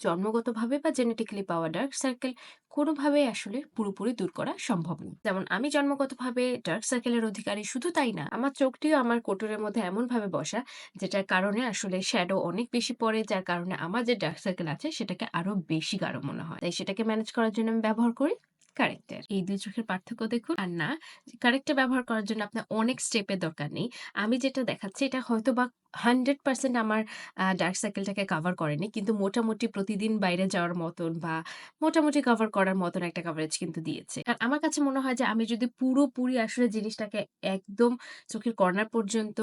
জন্মগতভাবে বা জেনেটিক্যালি পাওয়া ডার্ক সার্কেল কোনোভাবেই আসলে পুরোপুরি দূর করা সম্ভব না। যেমন আমি জন্মগতভাবে ডার্ক সার্কেলের অধিকারী শুধু তাই না, আমার চোখটিও আমার কোটরের মধ্যে এমনভাবে বসা যেটার কারণে আসলে শ্যাডো অনেক বেশি পড়ে যার কারণে আমার যে ডার্ক সার্কেল আছে সেটাকে আরও বেশি গাঢ় মনে হয়। তাই সেটাকে ম্যানেজ করার জন্য আমি ব্যবহার করি কারেক্টার। এই ২ চোখের পার্থক্য দেখুন। আর না কারেক্টার ব্যবহার করার জন্য আপনার অনেক স্টেপের দরকার নেই। আমি যেটা দেখাচ্ছি এটা হয়তোবা 100% আমার ডার্ক সার্কেলটাকে কভার করেনি। কিন্তু মোটামুটি প্রতিদিন বাইরে যাওয়ার মতন বা মোটামুটি কভার করার মতন একটা কাভারেজ কিন্তু দিয়েছে। আর আমার কাছে মনে হয় যে আমি যদি পুরোপুরি আসলে জিনিসটাকে একদম চোখের কর্নার পর্যন্ত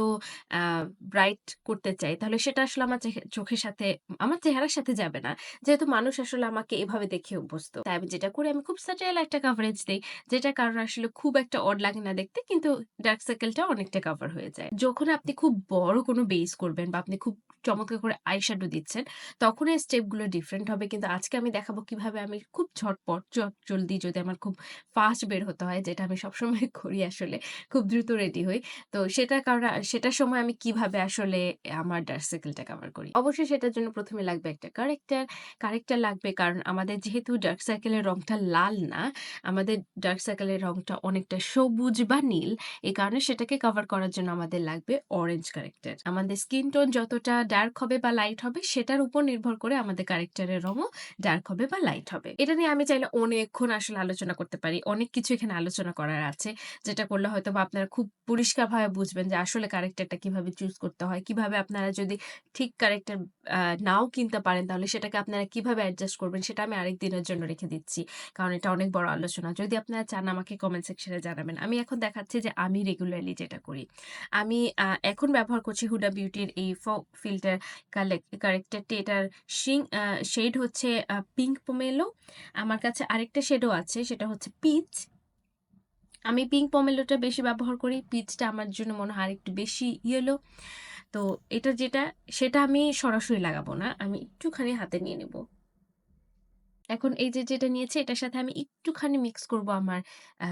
ব্রাইট করতে চাই, তাহলে সেটা আসলে আমার চোখের সাথে, আমার চেহারার সাথে যাবে না। যেহেতু মানুষ আসলে আমাকে এভাবে দেখে অভ্যস্ত। তাই আমি যেটা করি, আমি খুব সাটেল একটা কভারেজ দিই যেটা কারণ আসলে খুব একটা অড লাগে না দেখতে, কিন্তু ডার্ক সার্কেলটা অনেকটা কাভার হয়ে যায়। যখন আপনি খুব বড় কোনো বেস করবেন বা আপনি খুব চমৎকার করে আইশ্যাডো দিচ্ছেন, তখন এই স্টেপগুলো ডিফারেন্ট হবে। কিন্তু আজকে আমি দেখাবো কীভাবে আমি খুব ঝটপট চট জলদি যদি আমার খুব ফাস্ট বের হতে হয় যেটা আমি সবসময় করি আসলে খুব দ্রুত রেডি হই। তো সেটার কারণে সেটার সময় আমি কীভাবে আসলে আমার ডার্ক সার্কেলটা কভার করি। অবশ্যই সেটার জন্য প্রথমে লাগবে একটা কারেক্টার। কারেক্টার লাগবে কারণ আমাদের যেহেতু ডার্ক সার্কেলের রংটা লাল না, আমাদের ডার্ক সার্কেলের রংটা অনেকটা সবুজ বা নীল। এই কারণে সেটাকে কভার করার জন্য আমাদের লাগবে অরেঞ্জ কারেক্টার। আমাদের স্কিন টোন যতটা ডার্ক হবে বা লাইট হবে, সেটার উপর নির্ভর করে আমাদের কারেক্টারের রংও ডার্ক হবে বা লাইট হবে। এটা নিয়ে আমি চাইলে অনেকক্ষণ আসলে আলোচনা করতে পারি। অনেক কিছু এখানে আলোচনা করার আছে। যেটা করলে হয়তোবা আপনারা খুব পরিষ্কারভাবে বুঝবেন যে আসলে কারেক্টারটা কীভাবে চুজ করতে হয়। কীভাবে আপনারা যদি ঠিক কারেক্টার আ নাও কিনতে পারেন, তাহলে সেটাকে আপনারা কীভাবে অ্যাডজাস্ট করবেন, সেটা আমি আরেকদিনের জন্য রেখে দিচ্ছি। কারণ এটা অনেক বড় আলোচনা। যদি আপনারা চান, আমাকে কমেন্ট সেকশনে জানাবেন। আমি এখন দেখাচ্ছি যে আমি রেগুলারলি যেটা করি। আমি এখন ব্যবহার করছি হুডা বিউটির এই ফগ ফিল্টার কালেক কারেক্টারটি এটার শিং শেড হচ্ছে পিঙ্ক পোমেলো। আমার কাছে আরেকটা শেডও আছে, সেটা হচ্ছে পিচ। আমি পিঙ্ক পোমেলোটা বেশি ব্যবহার করি। পিচটা আমার জন্য মনে হয় আরেকটু বেশি ইয়েলো। তো এটা যেটা, সেটা আমি সরাসরি লাগাবো না। আমি একটুখানি হাতে নিয়ে নেব। এখন এই যে যেটা নিয়েছি, এটার সাথে আমি একটুখানি মিক্স করব আমার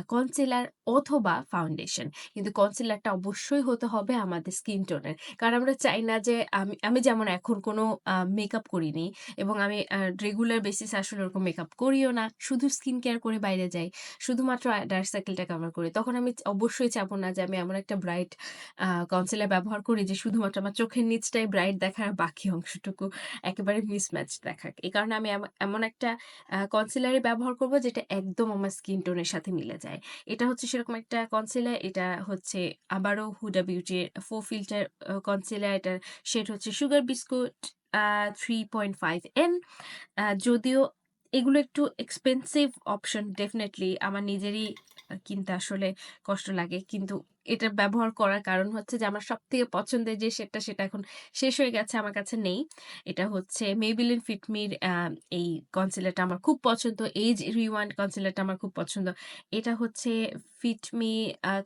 কনসিলার অথবা ফাউন্ডেশন। কিন্তু কনসিলারটা অবশ্যই হতে হবে আমাদের স্কিন টোনের। কারণ আমরা চাই না যে আমি আমি যেমন এখন কোনো মেকআপ করিনি এবং আমি রেগুলার বেসিস আসলে ওরকম মেকআপ করিও না। শুধু স্কিন কেয়ার করে বাইরে যাই। শুধুমাত্র ডার্ক সার্কেলটা কভার করি। তখন আমি অবশ্যই চাবো না যে আমি এমন একটা ব্রাইট কনসিলার ব্যবহার করি যে শুধুমাত্র আমার চোখের নিচটাই ব্রাইট দেখার বাকি অংশটুকু একেবারে মিসম্যাচ দেখাক। এই কারণে আমি এম এমন একটা কনসিলারই ব্যবহার করব যেটা একদম আমার স্কিন টোনের সাথে মিলে যায়। এটা হচ্ছে সেরকম একটা কনসিলার। এটা হচ্ছে আবারও হুডা বিউটির ফো ফিল্টার কনসিলার। এটার শেড হচ্ছে sugar biscuit three point five N যদিও এগুলো একটু এক্সপেন্সিভ অপশন ডেফিনেটলি আমার নিজেরই কিনতে আসলে কষ্ট লাগে। কিন্তু এটা ব্যবহার করার কারণ হচ্ছে যে, আমার সব থেকে পছন্দের যে সেটা সেটা এখন শেষ হয়ে গেছে, আমার কাছে নেই। এটা হচ্ছে মেবিলিন ফিটমির এই কনসিলারটা আমার খুব পছন্দ। এইজ রিওয়ান্ড কনসিলারটা আমার খুব পছন্দ। এটা হচ্ছে ফিটমি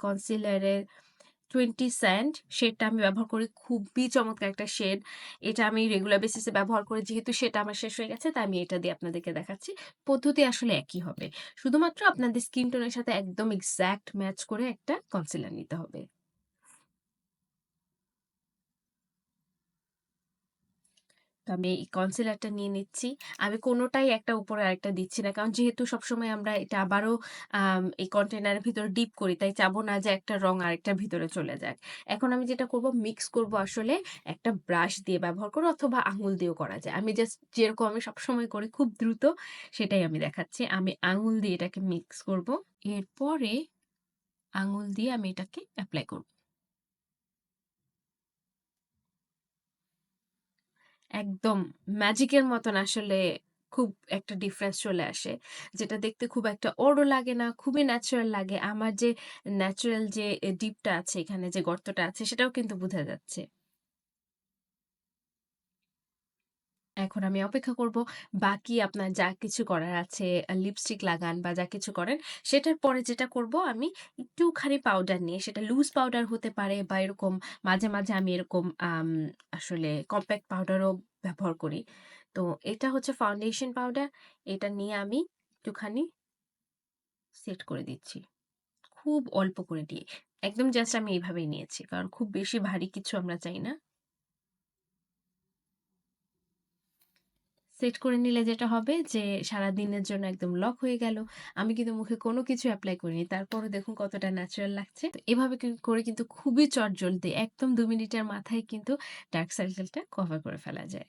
কনসিলারের 20 সেন্ট শেডটা আমি ব্যবহার করি। খুবই চমৎকার একটা শেড। এটা আমি রেগুলার বেসিসে ব্যবহার করি। যেহেতু সেটা আমার শেষ হয়ে গেছে, তাই আমি এটা দিয়ে আপনাদেরকে দেখাচ্ছি। পদ্ধতি আসলে একই হবে। শুধুমাত্র আপনাদের স্কিন টোনের সাথে একদম এক্স্যাক্ট ম্যাচ করে একটা কনসিলার নিতে হবে। তো আমি এই কনসিলারটা নিয়ে নিচ্ছি। আমি কোনোটাই একটা উপরে আরেকটা দিচ্ছি না। কারণ যেহেতু সবসময় আমরা এটা আবারও এই কন্টেইনারের ভিতরে ডিপ করি, তাই চাবো না যে একটা রং আরেকটার ভিতরে চলে যাক। এখন আমি যেটা করব মিক্স করব আসলে একটা ব্রাশ দিয়ে ব্যবহার করব অথবা আঙুল দিয়েও করা যায়। আমি জাস্ট যেরকম আমি সবসময় করি, খুব দ্রুত সেটাই আমি দেখাচ্ছি। আমি আঙুল দিয়ে এটাকে মিক্স করব। এরপরে আঙুল দিয়ে আমি এটাকে অ্যাপ্লাই করব। একদম ম্যাজিকের মতন আসলে খুব একটা ডিফারেন্স চলে আসে। যেটা দেখতে খুব একটা ওরও লাগে না, খুবই ন্যাচারাল লাগে। আমার যে ন্যাচারাল যে ডিপটা আছে এখানে যে গর্তটা আছে সেটাও কিন্তু বোঝা যাচ্ছে। এখন আমি অপেক্ষা করব। বাকি আপনার যা কিছু করার আছে লিপস্টিক লাগান বা যা কিছু করেন সেটার পরে যেটা করব আমি একটুখানি পাউডার নিয়ে সেটা লুজ পাউডার হতে পারে বা এরকম মাঝে, মাঝে আমি এরকম আসলে কম্প্যাক্ট পাউডারও ব্যবহার করি। তো এটা হচ্ছে ফাউন্ডেশন পাউডার। এটা নিয়ে আমি একটুখানি সেট করে দিচ্ছি। খুব অল্প করে দিয়ে। একদম জাস্ট আমি এইভাবেই নিয়েছি। কারণ খুব বেশি ভারী কিছু আমরা চাই না। সেট করে নিলে যেটা হবে যে সারা দিনের জন্য একদম লক হয়ে গেল। আমি কিন্তু মুখে কোনো কিছু অ্যাপ্লাই করিনি। তারপরে দেখুন কতটা ন্যাচারাল লাগছে। তো এভাবে করে কিন্তু খুবই চটজলদি, একদম দু মিনিটের মাথায় কিন্তু ডার্ক সার্কেলটা কভার করে ফেলা যায়।